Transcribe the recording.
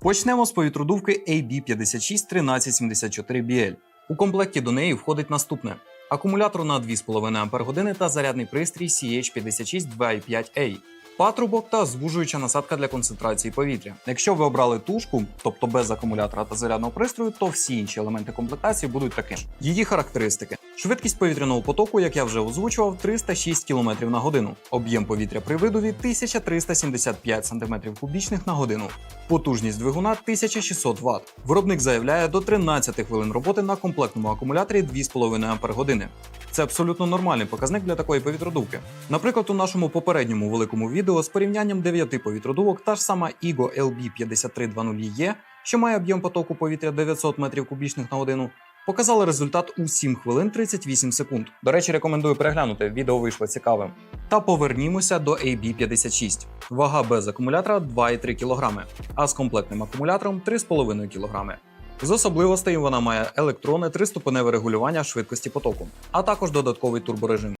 Почнемо з повітродувки AB561374BL. У комплекті до неї входить наступне: акумулятор на 2,5 Ах та зарядний пристрій CH56 2.5A. Патрубок та звужуюча насадка для концентрації повітря. Якщо ви обрали тушку, тобто без акумулятора та зарядного пристрою, то всі інші елементи комплектації будуть такими. Її характеристики: швидкість повітряного потоку, як я вже озвучував, 306 км на годину, об'єм повітря при видуві 1375 см кубічних на годину, потужність двигуна 1600 Вт. Виробник заявляє до 13 хвилин роботи на комплектному акумуляторі 2,5 Ах. Це абсолютно нормальний показник для такої повітродувки. Наприклад, у нашому попередньому великому відео з порівнянням 9 повітродувок та ж сама IGO LB5320E, що має об'єм потоку повітря 900 метрів кубічних на годину, показали результат у 7 хвилин 38 секунд. До речі, рекомендую переглянути, відео вийшло цікавим. Та повернімося до AB56. Вага без акумулятора 2,3 кг, а з комплектним акумулятором 3,5 кг. З особливостей вона має електронне триступеневе регулювання швидкості потоку, а також додатковий турборежим.